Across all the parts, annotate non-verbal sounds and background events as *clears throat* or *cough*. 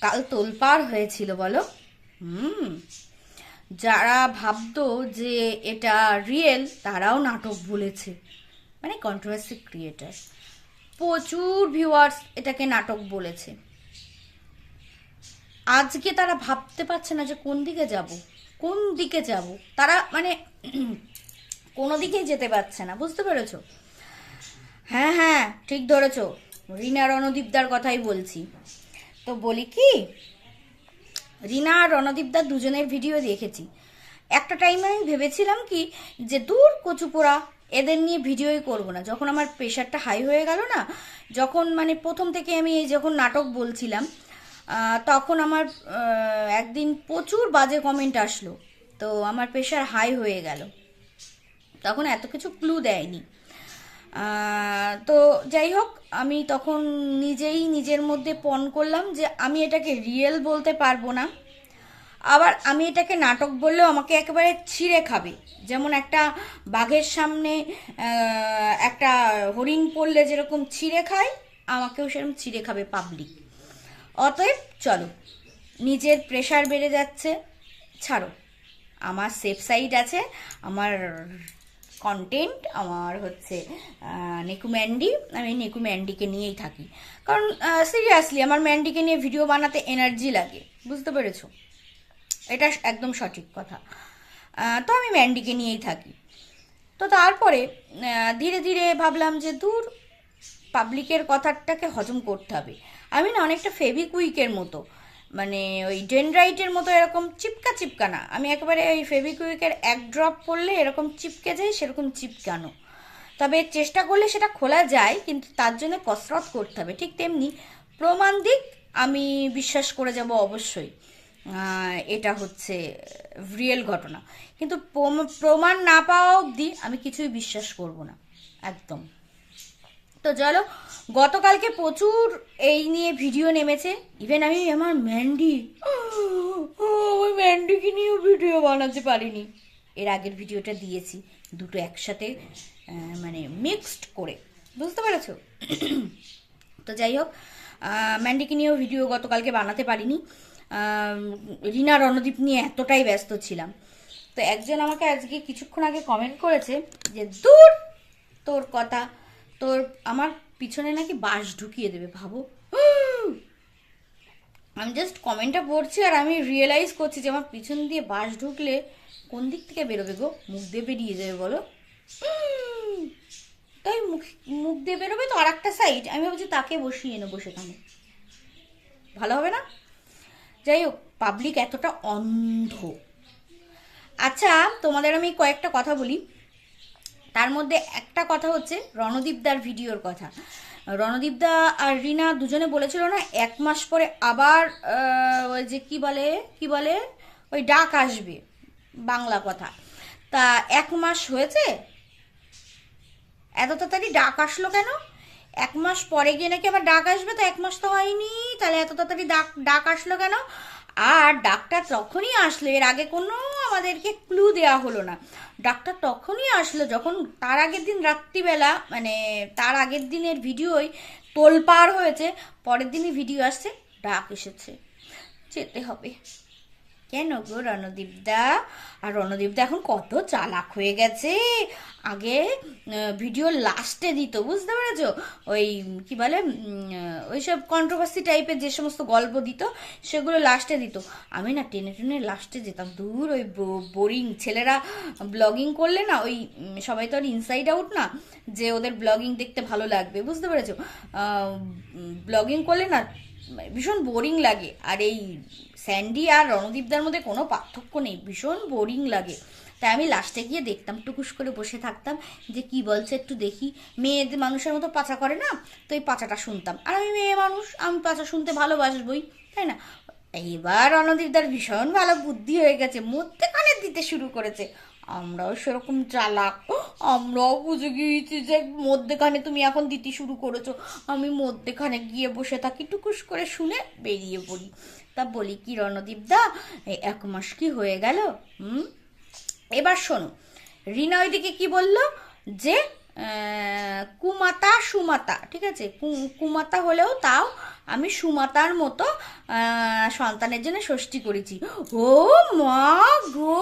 কাল তোলপাড় হয়েছিল, বলো? হুম। যারা ভাবতো যে এটা রিয়েল তারাও নাটক বলেছে। মানে কন্ট্রোভার্সি ক্রিয়েটার প্রচুর ভিউয়ার্স এটাকে নাটক বলেছে। আজকে তারা ভাবতে পারছে না যে কোন দিকে যাব, কোন দিকে যাব। তারা মানে *clears throat* কোনো দিকেই যেতে পারছে না, বুঝতে পেরেছ? হ্যাঁ হ্যাঁ ঠিক ধরেছো। রিনা রণদীপদার কথাই বলছি। তো বলি কি? রিনা আর রণদীপদার দুজনের ভিডিও দেখেছি। একটা টাইমে আমি ভেবেছিলাম কি যে দূর কচুপোড়া, এদের নিয়ে ভিডিওই করব না। যখন আমার প্রেশারটা হাই হয়ে গেল না, যখন মানে প্রথম থেকে আমি এই যখন নাটক বলছিলাম তখন আমার একদিন প্রচুর বাজে কমেন্ট আসলো। তো আমার প্রেশার হাই হয়ে গেল। তখন এত কিছু ক্লু দেয়নি। তো যাই হোক, আমি তখন নিজেই নিজের মধ্যে পণ করলাম যে আমি এটাকে রিয়েল বলতে পারব না। আবার আমি এটাকে নাটক বললেও আমাকে একেবারে ছিঁড়ে খাবে। যেমন একটা বাঘের সামনে একটা হরিণ পড়লে যেরকম ছিঁড়ে খায়, আমাকেও সেরকম ছিঁড়ে খাবে পাবলিক অতএব চলো, নিজের প্রেশার বেড়ে যাচ্ছে। ছাড়ো, আমার সেফ সাইড আছে, আমার কন্টেন্ট আমার হচ্ছে নেকু ম্যান্ডি। আমি নেকু ম্যান্ডিকে নিয়েই থাকি। কারণ সিরিয়াসলি আমার ম্যান্ডিকে নিয়ে ভিডিও বানাতে এনার্জি লাগে। বুঝতে পেরেছ? এটা একদম সঠিক কথা। তো আমি ম্যান্ডিকে নিয়েই থাকি। তো তারপরে ধীরে ধীরে ভাবলাম যে দূর পাবলিকের কথাটাকে হজম করতে হবে। আমি না অনেকটা ফেভিকুইকের মতো। মানে ওই ডেনড্রাইটের মতো এরকম চিপকা চিপকা না। আমি একেবারে ওই ফেভিকুইকের এক ড্রপ পড়লে এরকম চিপকে যায়, সেরকম চিপকানো। তবে চেষ্টা করলে সেটা খোলা যায়, কিন্তু তার জন্য কসরত করতে হবে। ঠিক তেমনি প্রমাণ দিক আমি বিশ্বাস করে যাব অবশ্যই। এটা হচ্ছে রিয়েল ঘটনা। কিন্তু প্রমাণ না পাওয়া অবধি আমি কিছুই বিশ্বাস করব না। একদম। তো চলো, গতকালকে প্রচুর এই নিয়ে ভিডিও নেমেছে। ইভেন আমি আমার ম্যান্ডি ওই ম্যান্ডিকে নিয়েও ভিডিও বানাতে পারিনি। এর আগের ভিডিওটা দিয়েছি দুটো একসাথে মানে মিক্সড করে। বুঝতে পেরেছ? তো যাই হোক ম্যান্ডিকে নিয়েও ভিডিও গতকালকে বানাতে পারিনি। রিনা রণদীপ নিয়ে এতটাই ব্যস্ত ছিলাম। তো একজন আমাকে আজকে কিছুক্ষণ আগে কমেন্ট করেছে যে, দূর তোর কথা তোর আমার পিছনে নাকি বাঁশ ঢুকিয়ে দেবে, ভাবো। আমি জাস্ট কমেন্টটা পড়ছি আর আমি রিয়েলাইজ করছি যে আমার পিছন দিয়ে বাঁশ ঢুকলে কোন দিক থেকে বেরোবে গো? মুখ দিয়ে বেরিয়ে যাবে, বলো। তাই মুখ মুখ দিয়ে বেরোবে তো আর একটা সাইড আমি ভাবছি তাকে বসিয়ে নেব সেখানে। ভালো হবে না? যাই হোক পাবলিক এতটা অন্ধ। আচ্ছা তোমাদের আমি কয়েকটা কথা বলি। তার মধ্যে একটা কথা হচ্ছে রণদীপদার ভিডিওর কথা। রণদীপদা আর রিনা দুজনে বলেছিল না, এক মাস পরে আবার ওই যে কি বলে কি বলে, ওই ডাক আসবে বাংলা কথা। তা এক মাস হয়েছে? এত তাড়াতাড়ি ডাক আসলো কেন? এক মাস পরে গিয়ে নাকি আবার ডাক আসবে, তো এক মাস তো হয়নি। তাহলে এত তাড়াতাড়ি ডাক ডাক আসলো কেন? আর ডাকটা তখনই আসলো, এর আগে কোনো আমাদেরকে ক্লু দেওয়া হলো না। ডাক্তার তখনই আসলো যখন তার আগের দিন রাত্রিবেলা মানে তার আগের দিনের ভিডিওই তোলপাড় হয়েছে, পরের দিনই ভিডিও আসছে, ডাক এসেছে। যেতে হবে। কেন গো রণদীপদা। আর রণদীপদা এখন কত চালাক হয়ে গেছে। আগে ভিডিও লাস্টে দিত, বুঝতে পেরেছ? ওই, কি বলে ওই সব কন্ট্রোভার্সি টাইপের যে সমস্ত গল্প দিত, সেগুলো লাস্টে দিত। আমি না টেনে টেনে লাস্টে যেতাম। দূর ওই বোরিং ছেলেরা ব্লগিং করলে না, ওই সবাই তো আর ইনসাইড আউট না, যে ওদের ব্লগিং দেখতে ভালো লাগবে, বুঝতে পেরেছ? ব্লগিং করলে না ভীষণ বোরিং লাগে। আর এই স্যান্ডি আর রণদীপদার মধ্যে কোনো পার্থক্য নেই, ভীষণ বোরিং লাগে। তাই আমি লাস্টে গিয়ে দেখতাম, টুকুস করে বসে থাকতাম যে কি বলছে একটু দেখি। মেয়েদের মানুষের মতো পাচা করে না? তো এই পাচাটা শুনতাম। আর আমি মেয়ে মানুষ, আমি পাচা শুনতে ভালোবাসবই, তাই না? এইবার রণদীপদার ভীষণ ভালো বুদ্ধি হয়ে গেছে, মধ্যেখানে দিতে শুরু করেছে। আমরাও সেরকম চালাক আমরাও বুঝে গিয়েছি যে মধ্যেখানে তুমি এখন দিতে শুরু করেছ। আমি মধ্যেখানে গিয়ে বসে থাকি, টুকুস করে শুনে বেরিয়ে পড়ি। তা বলি, কি রণদীপ দা এক মাস কি হয়ে গেল? হুম? এবার শোনো, রিনা ওইদিকে কি বলল? যে কুমাতা সুমাতা, ঠিক আছে? কুমাতা হলেও তাও আমি সুমাতার মতো সন্তানের জন্য ষষ্ঠী করেছি। ও মা গো!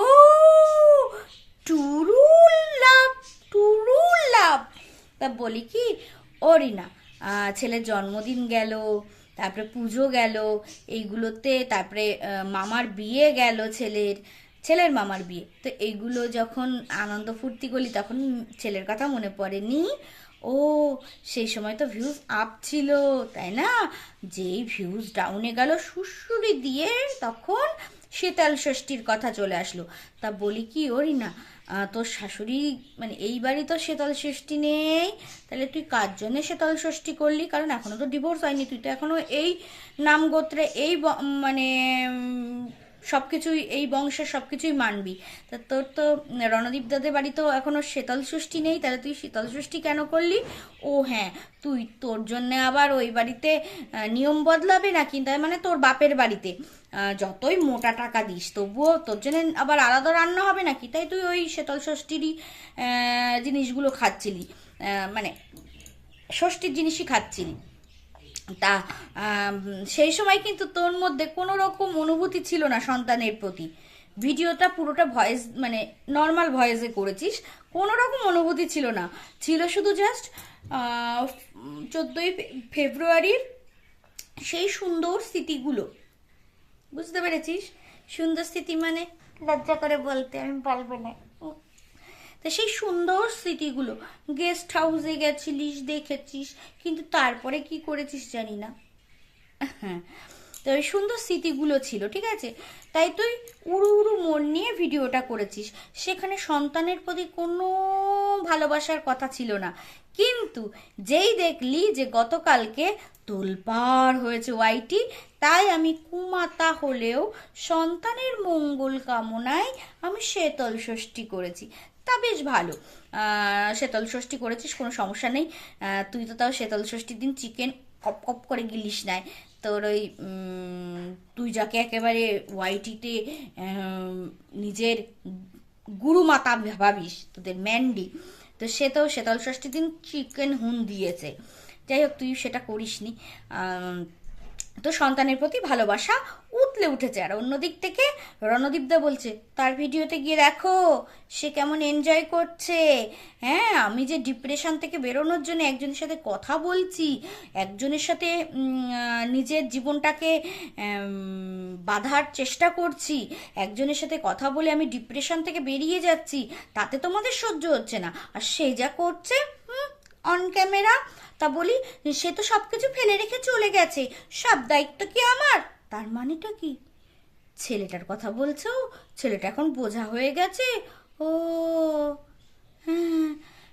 টুরুল লাভ। তা বলি কি, ওরই না। ছেলের জন্মদিন গেল, তারপরে পুজো গেল, এইগুলোতে তারপরে মামার বিয়ে গেল ছেলের ছেলের মামার বিয়ে। তো এইগুলো যখন আনন্দ ফুর্তি করলি, তখন ছেলের কথা মনে পড়েনি? ও, সেই সময় তো ভিউজ আপ ছিল, তাই না? যেই ভিউজ ডাউনে গেল সুসুরি দিয়ে তখন শীতল ষষ্ঠীর কথা চলে আসলো। তা বলি কি ওরি না তোর শাশুড়ি মানে এইবারই তো শীতল ষষ্ঠী নেই, তাহলে তুই কার জন্যে শীতল ষষ্ঠী করলি? কারণ এখনও তো ডিভোর্স হয়নি, তুই তো এখনও এই নাম গোত্রে এই মানে সব কিছুই এই বংশের সব কিছুই মানবি। তা তোর তো, রণদীপ দাদের বাড়ি তো এখনও শীতল ষষ্ঠী নেই, তাহলে তুই শীতল ষষ্ঠী কেন করলি? ও হ্যাঁ তুই তোর জন্য আবার ওই বাড়িতে নিয়ম বদলাবে নাকি? তাই মানে তোর বাপের বাড়িতে। যতই মোটা টাকা দিস, তবুও তোর জন্য আবার আলাদা রান্না হবে নাকি? তাই তুই ওই শীতল ষষ্ঠীরই জিনিসগুলো খাচ্ছিলি। মানে ষষ্ঠীর জিনিসই খাচ্ছিলি। তা সেই সময় কিন্তু তোর মধ্যে কোনো রকম অনুভূতি ছিল না সন্তানের প্রতি। ভিডিওটা পুরোটা ভয়েস মানে নর্মাল ভয়েসে করেছিস। কোনো রকম অনুভূতি ছিল না। ছিল শুধু জাস্ট চোদ্দোই ফেব্রুয়ারির সেই সুন্দর স্মৃতিগুলো। বুঝতে পেরেছিস? সুন্দর স্মৃতি মানে? লজ্জা করে বলতে আমি বলব না। তো সেই সুন্দর স্মৃতিগুলো গেস্ট হাউসে গেছিলিস, দেখেছিস, কিন্তু তারপরে কি করেছিস জানি না। হ্যাঁ তো ওই সুন্দর স্মৃতিগুলো ছিল, ঠিক আছে? তাই তুই উড়ু উড়ু মন নিয়ে ভিডিওটা করেছিস। সেখানে সন্তানের প্রতি কোনো ভালোবাসার কথা ছিল না। কিন্তু যেই দেখলি যে গতকালকে তোলপাড় হয়েছে ওয়াইটি তাই আমি কুমাতা হলেও সন্তানের মঙ্গল কামনায় আমি শীতল ষষ্ঠী করেছি। তা বেশ ভালো। শীতল ষষ্ঠী করেছিস কোনো সমস্যা নেই। তুই তো তাও শীতল ষষ্ঠীর দিন চিকেন কপ কপ করে গিলিস নাই। তোর ওই তুই যাকে একেবারে ওয়াইটিতে নিজের গুরু মাতা ভাবিস তোদের ম্যান্ডি তো সে তো শীতল ষষ্ঠীর দিন চিকেন হুন দিয়েছে। যাই হোক তুই সেটা করিসনি। আহ, তো সন্তানের প্রতি ভালোবাসা উতলে উঠেছে। আর অন্যদিক থেকে রণদীপদা বলছে, তার ভিডিওতে গিয়ে দেখো, সে কেমন এনজয় করছে। হ্যাঁ আমি যে ডিপ্রেশন থেকে বেরোনোর জন্য একজনের সাথে কথা বলছি, একজনের সাথে নিজের জীবনটাকে বাঁধার চেষ্টা করছি, একজনের সাথে কথা বলে আমি ডিপ্রেশন থেকে বেরিয়ে যাচ্ছি, তাতে তোমাদের সহ্য হচ্ছে না। আর সে যা করছে অন ক্যামেরা তা বলি, সে তো সব কিছু ফেলে রেখে চলে গেছে। সব দায়িত্ব কি আমার? তার মানেটা কি? ছেলেটার কথা বলছো? ছেলেটা এখন বোঝা হয়ে গেছে? ও হ্যাঁ।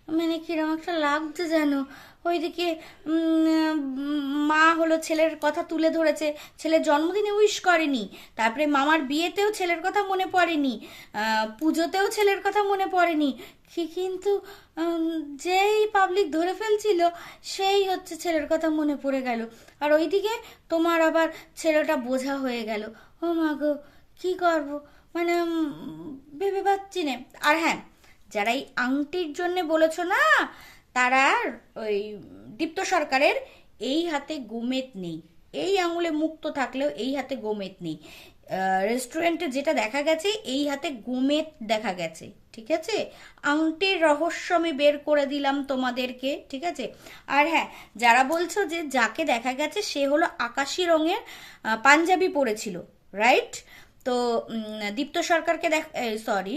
মানে কিরম একটা লাগছে যেন। ওইদিকে মা হলো ছেলের কথা তুলে ধরেছে। ছেলের জন্মদিনে উইশ করেনি। তারপরে মামার বিয়েতেও ছেলের কথা মনে পড়েনি। পুজোতেও ছেলের কথা মনে পড়েনি। কি কিন্তু যেই পাবলিক ধরে ফেলছিল, সেই হচ্ছে ছেলের কথা মনে পড়ে গেল। আর ওইদিকে তোমার আবার ছেলেটা বোঝা হয়ে গেল। ও মা গো, কি করব? মানে ভেবে পাচ্ছি না। আর হ্যাঁ যারা এই আংটির জন্যে বলেছ না, তারা ওই দীপ্ত সরকারের এই হাতে গোমেত নেই। এই আঙুলে মুক্ত থাকলেও এই হাতে গোমেত নেই। রেস্টুরেন্টে যেটা দেখা গেছে, এই হাতে গোমেত দেখা গেছে, ঠিক আছে? আংটির রহস্য আমি বের করে দিলাম তোমাদেরকে, ঠিক আছে? আর হ্যাঁ যারা বলছো যে যাকে দেখা গেছে, সে হলো আকাশি রঙের পাঞ্জাবি পরেছিল রাইট তো দীপ্ত সরকারকে দেখ সরি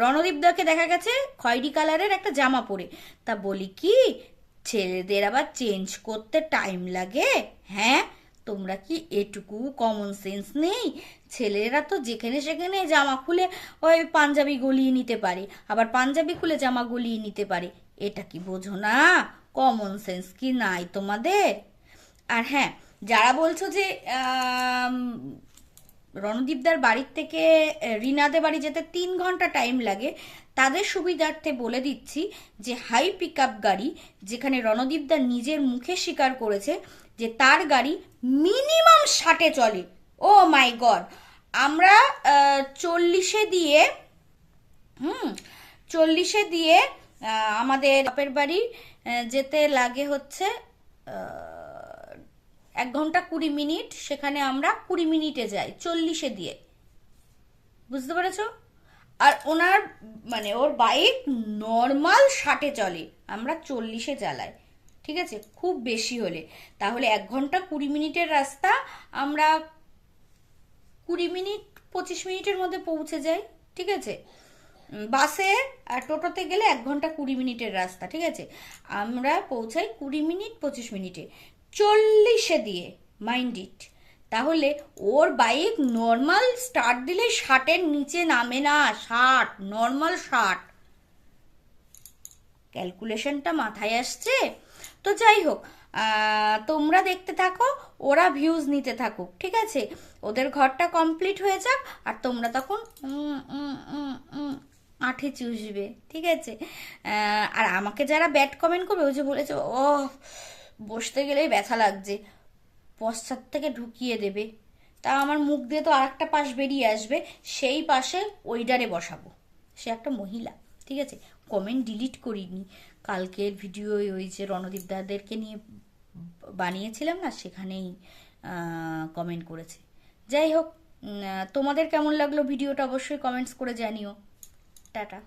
রণদীপদাকে দেখা গেছে খয়েরি কালারের একটা জামা পরে। তা বলি কি, ছেলেদের আবার চেঞ্জ করতে টাইম লাগে? হ্যাঁ তোমরা কি এটুকু কমন সেন্স নেই? ছেলেরা তো যেখানে সেখানে জামা খুলে ওই পাঞ্জাবি গলিয়ে নিতে পারে, আবার পাঞ্জাবি খুলে জামা গলিয়ে নিতে পারে। এটা কি বোঝো না? কমন সেন্স কি নাই তোমাদের? আর হ্যাঁ যারা বলছো যে রণদীপদার বাড়ির থেকে আহ, রিনাদের বাড়ি যেতে তিন ঘণ্টা টাইম লাগে। তাদের সুবিধার্থে বলে দিচ্ছি যে হাই পিক গাড়ি যেখানে রণদীপদার নিজের মুখে স্বীকার করেছে যে তার গাড়ি মিনিমাম ষাটে চলে। ও মাই গড আমরা চল্লিশে দিয়ে হুম চল্লিশে দিয়ে আমাদের বাপের বাড়ি যেতে লাগে হচ্ছে এক ঘণ্টা কুড়ি মিনিট, সেখানে আমরা কুড়ি মিনিটে যাই, চল্লিশে দিয়ে। বুঝতে পেরেছ? আর ওনার মানে ওর বাইক নর্মাল ষাটে চলে, আমরা চল্লিশে চালাই। ঠিক আছে? খুব বেশি হলে। তাহলে এক ঘণ্টা কুড়ি মিনিটের রাস্তা, আমরা কুড়ি মিনিট, পঁচিশ মিনিটের মধ্যে পৌঁছে যাই। ঠিক আছে? বাসে আর টোটোতে গেলে এক ঘণ্টা কুড়ি মিনিটের রাস্তা। ঠিক আছে? আমরা পৌঁছাই কুড়ি মিনিট, পঁচিশ মিনিটে। চল্লিশে দিয়ে মাইন্ড ইট তাহলে ওর বাইক নর্মাল স্টার্ট দিলে ষাটের নিচে নামে না, ষাট নর্মাল ষাট। ক্যালকুলেশনটা মাথায় আসছে? তো যাই হোক তোমরা দেখতে থাকো, ওরা ভিউজ নিতে থাকুক, ঠিক আছে? ওদের ঘরটা কমপ্লিট হয়ে যাক, আর তোমরা তখন আঠে চুষবে, ঠিক আছে? আর আমাকে যারা ব্যাড কমেন্ট করবে, ওই যে বলেছে ও বসতে গেলেই ব্যথা লাগছে। পশ্চাৎ থেকে ঢুকিয়ে দেবে। তা আমার মুখ দিয়ে তো আর একটা পাশ বেরিয়ে আসবে, সেই পাশে ওইডারে বসাবো। সে একটা মহিলা, ঠিক আছে? কমেন্ট ডিলিট করিনি। কালকের ভিডিও ওই যে রণদীপ দাদেরকে নিয়ে বানিয়েছিলাম না, সেখানেই কমেন্ট করেছে। যাই হোক তোমাদের কেমন লাগল ভিডিওটা অবশ্যই কমেন্টস করে জানিও। টাটা।